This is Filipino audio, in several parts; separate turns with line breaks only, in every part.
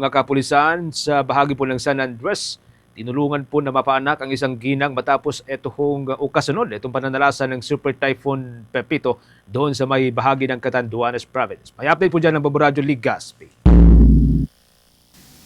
Mga kapulisan sa bahagi po ng San Andres, tinulungan po na mapaanak ang isang ginang matapos itong okasunod, itong pananalasan ng Super Typhoon Pepito doon sa may bahagi ng Catanduanes Province. May update po dyan ng Baburadyo League Gaspi.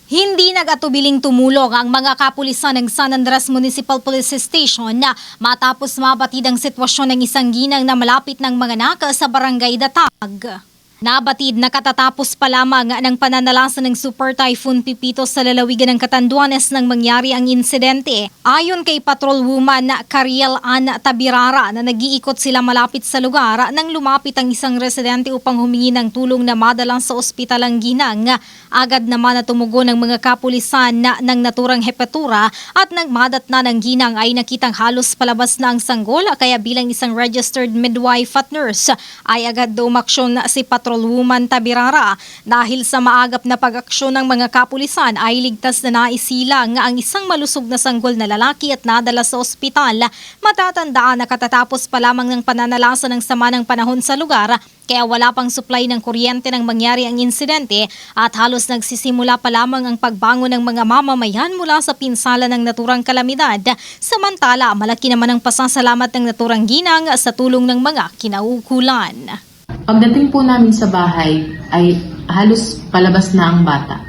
Hindi nag-atubiling tumulong ang mga kapulisan ng San Andres Municipal Police Station na matapos mabatid ang sitwasyon ng isang ginang na malapit ng mga naka sa barangay Datag. Nabatid na katatapos pa lamang ng pananalasan ng Super Typhoon Pipito sa lalawigan ng Catanduanes nang mangyari ang insidente. Ayon kay Patrol Woman Cariel Ann Tabirara na nag-iikot sila malapit sa lugar nang lumapit ang isang residente upang humingi ng tulong na madalang sa ospital ang ginang. Agad naman na tumugon ng mga kapulisan na ng naturang hepatura at nagmadat na ng ginang ay nakitang halos palabas na ang sanggol kaya bilang isang registered midwife at nurse ay agad daw umaksyon si Patrolwoman Tabirara dahil sa maagap na pag-aksyon ng mga kapulisan ay ligtas na naisilang ang isang malusog na sanggol na lalaki at nadala sa ospital. Matatandaan na katatapos pa lamang ng pananalasan ng sama ng panahon sa lugar kaya wala pang supply ng kuryente nang mangyari ang insidente at halos nagsisimula pa lamang ang pagbangon ng mga mamamayan mula sa pinsala ng naturang kalamidad. Samantala, malaki naman ang pasasalamat ng naturang ginang sa tulong ng mga kinaukulan.
Pagdating po namin sa bahay ay halos palabas na ang bata.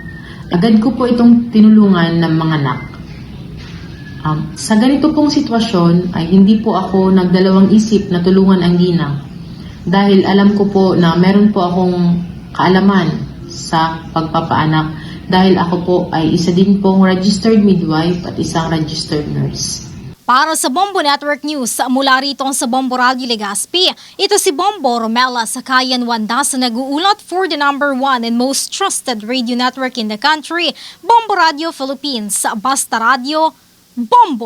Agad ko po itong tinulungan ng mga anak. Um, sa ganito pong sitwasyon ay hindi po ako nagdalawang isip na tulungan ang ginang. Dahil alam ko po na meron po akong kaalaman sa pagpapaanak dahil ako po ay isa din pong registered midwife at isang registered nurse.
Para sa Bombo Network News, mula rito sa Bombo Radio Legazpi, ito si Bombo Romela sa Kayan Wanda sa nag-uulat for the number one and most trusted radio network in the country, Bombo Radio Philippines. Basta Radio, Bombo!